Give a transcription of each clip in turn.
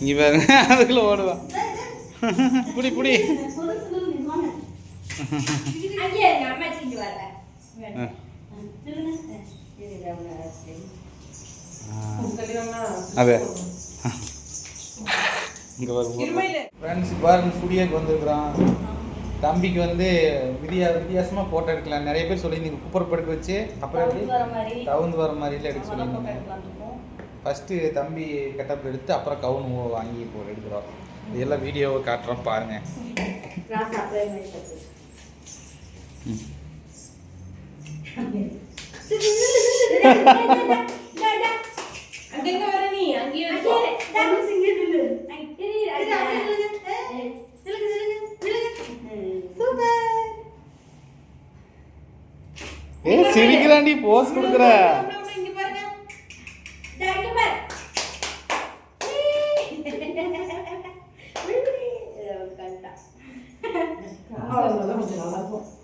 இங்கே பாருங்க அதுக்குள்ளே ஓடுவான் புடி புடி. அதே. இங்கே இருமையில. ஃப்ரெண்ட்ஸ் பாருங்க ஸ்டுடியோக்கு வந்திருக்கிறான். தம்பிக்கு வந்து வித்தியா வித்தியாசமாக ஃபோட்டோ எடுக்கலாம். நிறைய பேர் சொல்லியிருந்தீங்க குப்பர் படுக்க வச்சு. அப்புறம் எப்படி வர மாதிரி. தவுந்து வர மாதிரிலாம் எடுக்க சொல்லியிருந்தீங்க. ஃபஸ்ட்டு தம்பி கெட்டப் எடுத்து அப்புறம் கவுன் வாங்கி இப்போ எடுக்கிறோம். இதெல்லாம் வீடியோவை காட்டுறோம் பாருங்கள் அங்க வர நீ அங்கேயே ஏ சிரிக்கிறாண்டி போஸ் கொடுக்குற.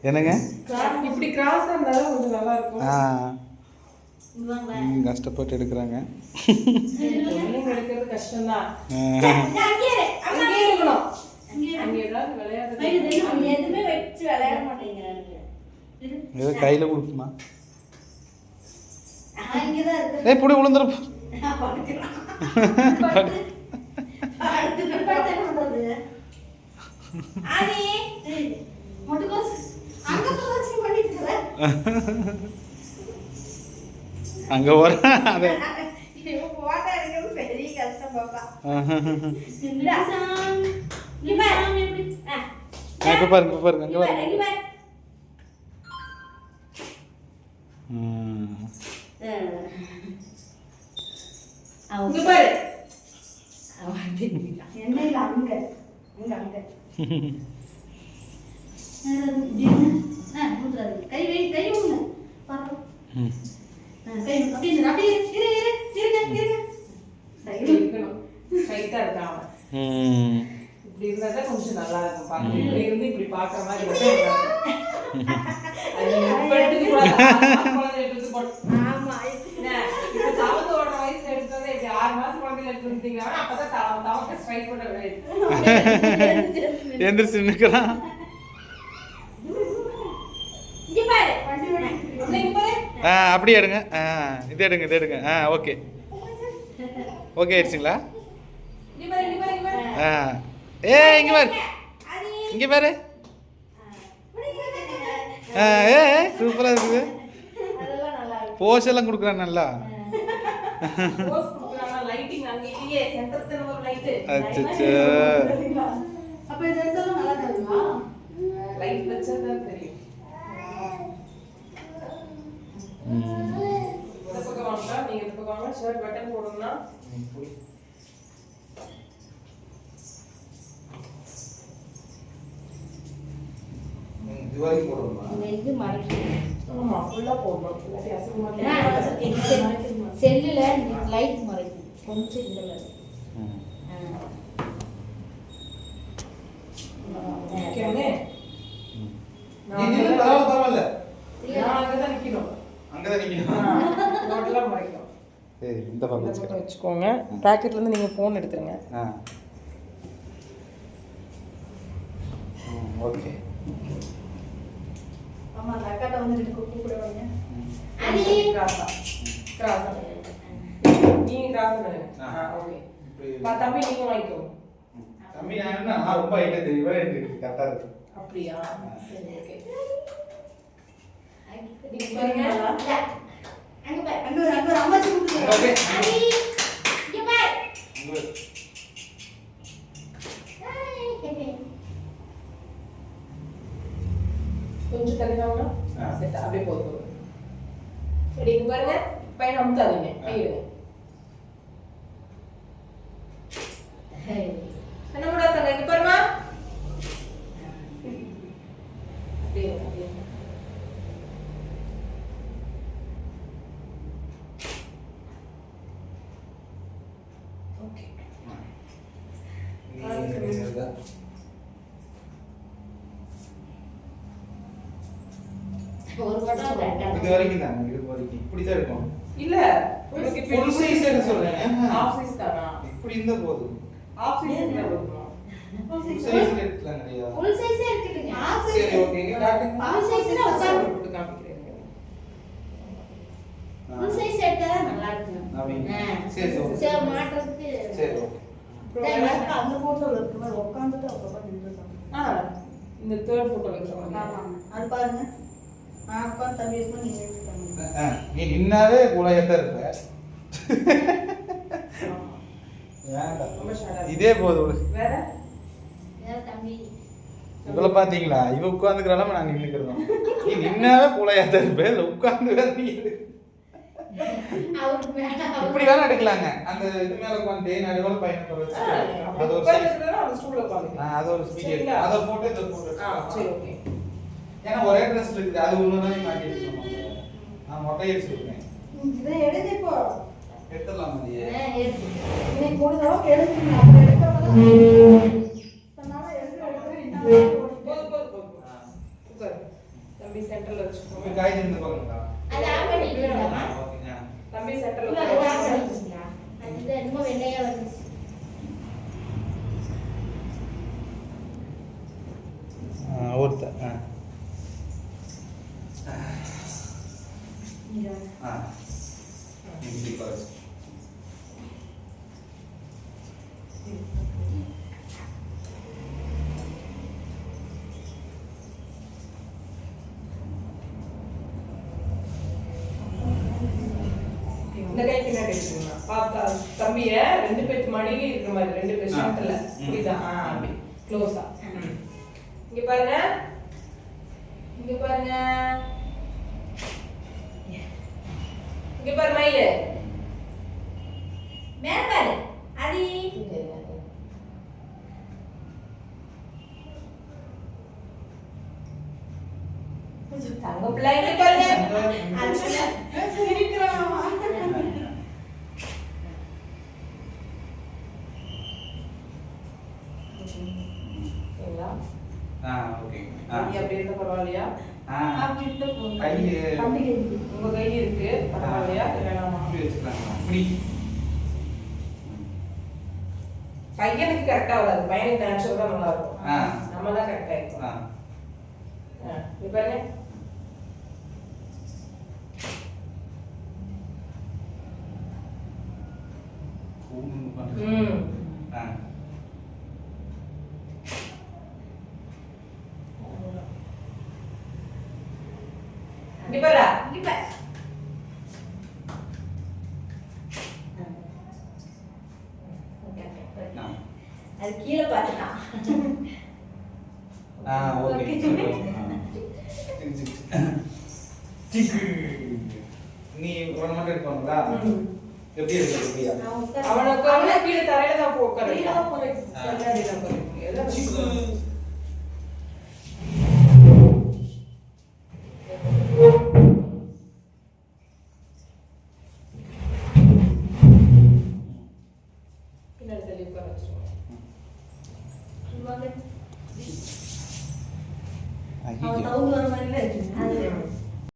என்னங்க இப்படி கிராஸா இருந்தாதான் கொஞ்சம் நல்லா இருக்கும் ஆ ம், கஷ்டப்பட்டு எடுக்கிறாங்க விளையாட மாட்டேங்கிறாங்க ஏதோ கையில் கொடுக்குமா? ஏய் புடி முட்டுக்கோசு. அங்க வர அதே. பாருங்க பாருங்க அங்கே பாருங்க. பாரு. என்ன அங்க அங்க அங்க கை வை கை கை அப்படியே அப்படியே இரு, இரு, இருங்க, இருங்க. சைடு இருக்கணும் ஸ்ட்ரைட்டா இருக்கான் இப்படி இருந்தா தான் கொஞ்சம் நல்லா இருக்கும் பாக்க இப்படி இருந்து இப்படி பாக்குற மாதிரி எந்திரிச்சு நிற்கிறான் ஆ அப்படியே எடுங்க. ஆ இது எடுங்க இது எடுங்க. ஆ ஓகே. ஓகே ஆயிடுச்சுங்களா? ஆ. ஏ இங்கே பாரு. இங்கே பாரு. ஏ சூப்பராக இருக்குது. அதெல்லாம் நல்லா. இருக்கும் போஸ் எல்லாம் கொடுக்குறான் நல்லா lighting அங்க இது வரைக்கும் போடணுமா. இது மறைக்கும். செல்லுல லைட் மறைக்கும் கொஞ்சம் வச்சுக்கிறேன் வச்சுக்கோங்க. பாக்கெட்ல இருந்து நீங்க போன் எடுத்துருங்க. ஓகே ஆமா அந்த அக்காட்ட வந்து கூப்பிடுவாங்க ம். கிராஸா கிராஸா நீங்க கிராஸ் பண்ணுங்க ஓகே. பா தம்பி நீங்க வாங்கிக்கோ. தம்பி நான் என்ன? ரொம்ப ஐட்டம் தெரியவே எனக்கு கரெக்டாக இருக்கு. அப்படியா? சரி ஓகே. நீங்க பாருங்க. அங்க பாரு. அங்க ஒரு அங்க ஒரு கூப்பிடுங்க ஓகே. இங்க பாரு இங்க கொஞ்சம் தள்ளி வாங்க ஆ. செட் அப்படியே போதும் போதும். சரி இங்க பாருங்க பையன் அமுத்தாதீங்க கையிடுங்க என்ன கூட தங்க இங்க பாருமா அப்படியே அப்படியே ஓகே ஒரு படம் இது வரைக்கும் தான் இது வரைக்கும். இப்படி தான் இருக்கும். இல்ல size எடுக்க சொல்றேன். ஆஃப் சைஸ் தானா? இப்படி இருந்தா போதும். சைஸ் நிறையா. ஃபுல் சைஸே ஹாஃப் சரி சைஸ் ஓகே. போட்டு ஃபுல் சைஸ் எடுத்தா தான் நல்லா இருக்கும். சரி, சரி. சரி மாட்டுறதுக்கு சரி ஓகே அந்த போட்டோல இருக்கு மாதிரி உட்காந்துட்டு அப்புறம் நின்றுட்டாங்க ஆ இந்த தேர்ட் போட்டோ வைக்கிற மாதிரி. ஆமாங்க அது பாருங்க நான் உட்காந்து தம்பி வச்சுக்கோ நீங்க எடுத்துட்டாங்க ஆ, நீ நின்னாவே கூலையத்தான் இருப்ப. இதே போதும் விடு. வேற? வேற தம்பி. இவள பாத்தீங்களா? இவ உட்காந்துக்கிறாலும் நான் நின்னுக்கிறோம் நீ நின்னாவே கூலையாத்தான் இருப்ப. இல்ல உட்கார்ந்து வேற நீ எடு. அவருக்கு மேல இப்படி வேணா எடுக்கலாங்க. அந்த இது மேல உட்காந்து நடுவில் பையனை வச்சு அது ஒரு அது ஒரு ஸ்பீட்? அதை போட்டு இதை போட்டு ஆ சரி ஓகே ஏன்னா ஒரே ட்ரெஸ் இருக்குது. அது ஒன்று தான் மாட்டி வச்சுக்கணும் நான் மொட்டை அடிச்சிருக்கேன் இதை எடுத்து இப்போ எடுத்துடலாம் மதியே. இன்னைக்கு முடிஞ்ச அளவுக்கு உட்காரு. தம்பி சென்டர்ல வச்சுக்கோங்க காய்கறி இருந்து பாருங்கக்கா அது ஆஃப் பண்ணிக்கலாமா? ஓகே ஆ. தம்பி சென்டர்ல? அது இது என்னமோ வெள்ளையா வந்துச்சு. வச்சுக்கோங்க பார்த்தா தம்பிய ரெண்டு பேருக்கு மடியில இருக்கிற மாதிரி ரெண்டு பேர். ஷர்ட்ல. புரியுதா? ஆ அப்படி. க்ளோஸா இங்க பாருங்க. இங்க பாருங்க. இங்க பாரு மயிலு. மேல பாரு. அடி. தங்க பிள்ளை பாருங்க. அது சொல்ல. சரிங்களா? ஆ ஓகே. ஆ கை அப்படி இருந்தா பரவாயில்லையா? அப்படி இருந்தா. கை. உங்க கை இருக்கு. பரவாயில்லையா? வேணாமா? இப்படி பையனுக்கு கரெக்டா வராது. பையனுக்கு நேச்சுரல் தான் நல்லா இருக்கும். நம்ம தான் கரெக்டா இருக்கும். ஆ. ஆ, இங்க பாருங்க கூண்டு பண்ணுங்க. ம் ஆ இங்க பாரு இங்க பாரு. ஆ. அது கீழே பார்த்துட்டான் ஆ ஓகே. நீ உன மட்டும் எடுப்பாங்களா ம். எப்படி நான் உட்கார்ந்து- அவனுக்கு அவன கீழே தரையில தான் போ